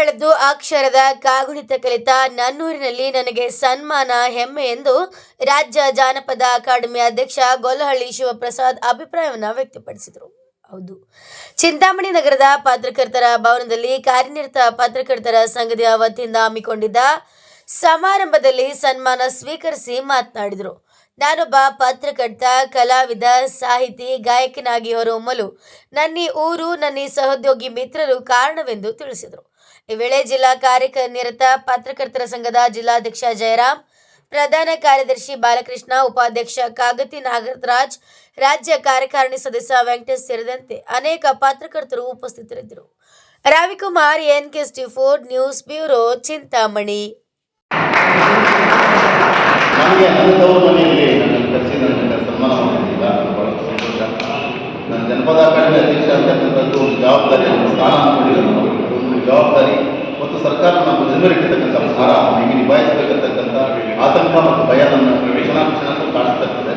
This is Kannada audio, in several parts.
ಬೆಳೆದು ಅಕ್ಷರದ ಕಾಗುಣಿತ ಕಲಿತ ನನ್ನೂರಿನಲ್ಲಿ ನನಗೆ ಸನ್ಮಾನ, ಹೆಮ್ಮೆ ಎಂದು ರಾಜ್ಯ ಜಾನಪದ ಅಕಾಡೆಮಿ ಅಧ್ಯಕ್ಷ ಗೊಲ್ಲಹಳ್ಳಿ ಶಿವಪ್ರಸಾದ್ ಅಭಿಪ್ರಾಯವನ್ನು ವ್ಯಕ್ತಪಡಿಸಿದರು. ಹೌದು. ಚಿಂತಾಮಣಿ ನಗರದ ಪತ್ರಕರ್ತರ ಭವನದಲ್ಲಿ ಕಾರ್ಯನಿರತ ಪತ್ರಕರ್ತರ ಸಂಘದ ವತಿಯಿಂದ ಹಮ್ಮಿಕೊಂಡಿದ್ದ ಸಮಾರಂಭದಲ್ಲಿ ಸನ್ಮಾನ ಸ್ವೀಕರಿಸಿ ಮಾತನಾಡಿದರು. ನಾನೊಬ್ಬ ಪತ್ರಕರ್ತ, ಕಲಾವಿದ, ಸಾಹಿತಿ, ಗಾಯಕನಾಗಿ ಹೊರಹೊಮ್ಮಲು ನನ್ನಿ ಊರು, ನನ್ನಿ ಸಹೋದ್ಯೋಗಿ ಮಿತ್ರರು ಕಾರಣವೆಂದು ತಿಳಿಸಿದರು. ಈ ವೇಳೆ ಜಿಲ್ಲಾ ಕಾರ್ಯನಿರತ ಪತ್ರಕರ್ತರ ಸಂಘದ ಜಿಲ್ಲಾಧ್ಯಕ್ಷ ಜಯರಾಮ್ ಪ್ರಧಾನ ಕಾರ್ಯದರ್ಶಿ ಬಾಲಕೃಷ್ಣ, ಉಪಾಧ್ಯಕ್ಷ ಕಾಗತಿ ನಾಗರಾಜ್ ರಾಜ್ಯ ಕಾರ್ಯಕಾರಿಣಿ ಸದಸ್ಯ ವೆಂಕಟೇಶ್ ಸೇರಿದಂತೆ ಅನೇಕ ಪತ್ರಕರ್ತರು ಉಪಸ್ಥಿತರಿದ್ದರು. Ravikumar N K Ford news bureau Chintamani. ನನ್ನ ಜನಪದ ಅಧ್ಯಕ್ಷ ಅಂತಕ್ಕಂಥದ್ದು ಸ್ಥಾನ ಜವಾಬ್ದಾರಿ ಮತ್ತು ಸರ್ಕಾರ ನಮ್ಮ ಜನರಿಗಿರ್ತಕ್ಕಂಥ ಭಾರ ಹೀಗೆ ನಿಭಾಯಿಸಬೇಕಂತಕ್ಕಂಥ ಆತಂಕ ಮತ್ತು ಭಯ ನನ್ನ ಕ್ಷಣ ಕಾಣಿಸ್ತಕ್ಕಂಥ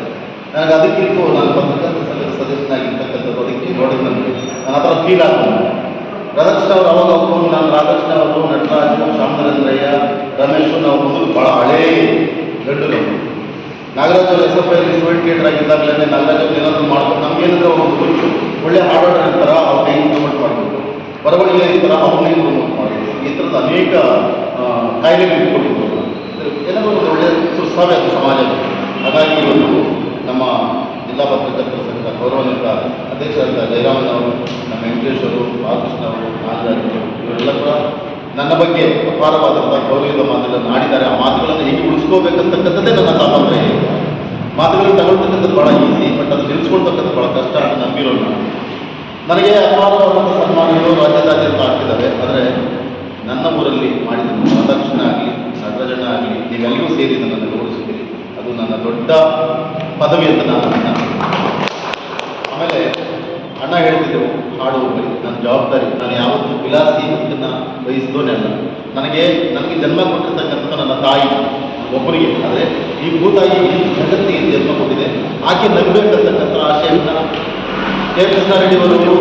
ನನಗೆ ಅದಕ್ಕಿಂತ ನಾನು ಬಂದಕ್ಕಂಥ ಸಂಘದ ಸದಸ್ಯನಾಗಿರ್ತಕ್ಕಂಥದ್ದು ಅದಕ್ಕೆ ನೋಡಿದ ನನಗೆ ನಾನು ಆ ಥರ ಫೀಲ್ ಆಗ್ತದೆ. ರಾಧಾಕೃಷ್ಣ ಅವರು ಅವಾಗ ಒಬ್ಬರು ನಾನು ರಾಧಾಕೃಷ್ಣ ಅವರು, ನಟರಾಜು, ಶ್ಯಾಮನರೇಂದ್ರಯ್ಯ ರಮೇಶ್ ನಾವು ಮೊದಲು ಭಾಳ ಹಳೇ ಗಂಡು ನಾಗರಾಜ್ ಅವರು S F I student leader ಆಗಿದ್ದಾಗಲೇ Nagaraj ಅವ್ರು ಏನಾದರೂ ಮಾಡ್ಕೊಂಡು ನಮ್ಗೇನಾದ್ರೂ ಒಂದು ಒಳ್ಳೆ ಹಾಡೋಣ ಇರ್ತಾರ ಅವ್ರನ್ನ ಹೆಂಗೆ ಪ್ರಮೋಟ್ ಬರವಣಿಗೆ ಈ ಥರ ಮಾಡಬೇಕು ಈ ಥರದ ಅನೇಕ ಕಾಯಿಲೆಗಳು ಎಲ್ಲರೂ ಏನಾದರೂ ಒಂದು ಒಳ್ಳೆಯ ಸುಸ್ತಾವೆ ಅದು ಸಮಾಜದಲ್ಲಿ ಹಾಗಾಗಿ ಇವತ್ತು ನಮ್ಮ ಜಿಲ್ಲಾ ಪತ್ರಕರ್ತರ ಸಂಘದ ಗೌರವಾನ್ವಿತ ಅಧ್ಯಕ್ಷರಾದ ಜಯರಾಮನ್ ಅವರು, ನಮ್ಮ ವೆಂಕಟೇಶ್ ಅವರು, ಬಾಲಕೃಷ್ಣ ಅವರು, ನಾಗರಾಜ್ ಇವರೆಲ್ಲ ಕೂಡ ನನ್ನ ಬಗ್ಗೆ ಅಪಾರವಾದಂಥ ಗೌರವದ ಮಾತುಗಳನ್ನು ಆಡಿದ್ದಾರೆ. ಆ ಮಾತುಗಳನ್ನು ಹೇಗೆ ಉಳಿಸ್ಕೋಬೇಕಂತಕ್ಕಂಥದ್ದೇ ನನ್ನ ತಾಪತ್ರ ಮಾತುಗಳನ್ನು ತಗೊಳ್ತಕ್ಕಂಥದ್ದು ಭಾಳ ಈಸಿ ಬಟ್ ಅದು ತಿಳಿಸ್ಕೊಳ್ತಕ್ಕಂಥದ್ದು ಭಾಳ ಕಷ್ಟ ಅಂತ ನಂಬಿರೋಣ ನನಗೆ ಅಪಾರವಾದಂಥ ಸನ್ಮಾನಗಳು ರಾಜ್ಯದಾದ್ಯಂತ ಆಗ್ತಿದ್ದಾವೆ. ಆದರೆ ನನ್ನ ಊರಲ್ಲಿ ಮಾಡಿದ ರಾಧಾಕೃಷ್ಣ ಆಗಲಿ, ನಟರಾಜಣ್ಣ ಆಗಲಿ, ನೀವೆಲ್ಲರೂ ಸೇರಿ ನನ್ನನ್ನು ಗೌರವಿಸಿದ್ದೀರಿ ಅದು ನನ್ನ ದೊಡ್ಡ ಪದವಿ ಅಂತ ನಾನು ಆಮೇಲೆ ಅಣ್ಣ ಹೇಳ್ತಿದ್ರು, ಹಾಡು ಹೋಗಲಿ ನನ್ನ ಜವಾಬ್ದಾರಿ, ನಾನು ಯಾವತ್ತೂ ವಿಲಾಸಿ ಇದನ್ನು ವಹಿಸಿದೋನೇ ಅಲ್ಲ. ನನಗೆ ನನಗೆ ಜನ್ಮ ಕೊಟ್ಟಿರ್ತಕ್ಕಂಥ ನನ್ನ ತಾಯಿ ಒಬ್ಬರಿಗೆ ಆದರೆ ಈ ಭೂತಾಯಿ ಜಗತ್ತಿಗೆ ಜನ್ಮ ಕೊಟ್ಟಿದೆ. ಆಕೆ ನಗಬೇಕಂತಕ್ಕಂಥ ಆಶೆಯನ್ನು ಕೆ ಕೃಷ್ಣಾರೆಡ್ಡಿ ಅವರು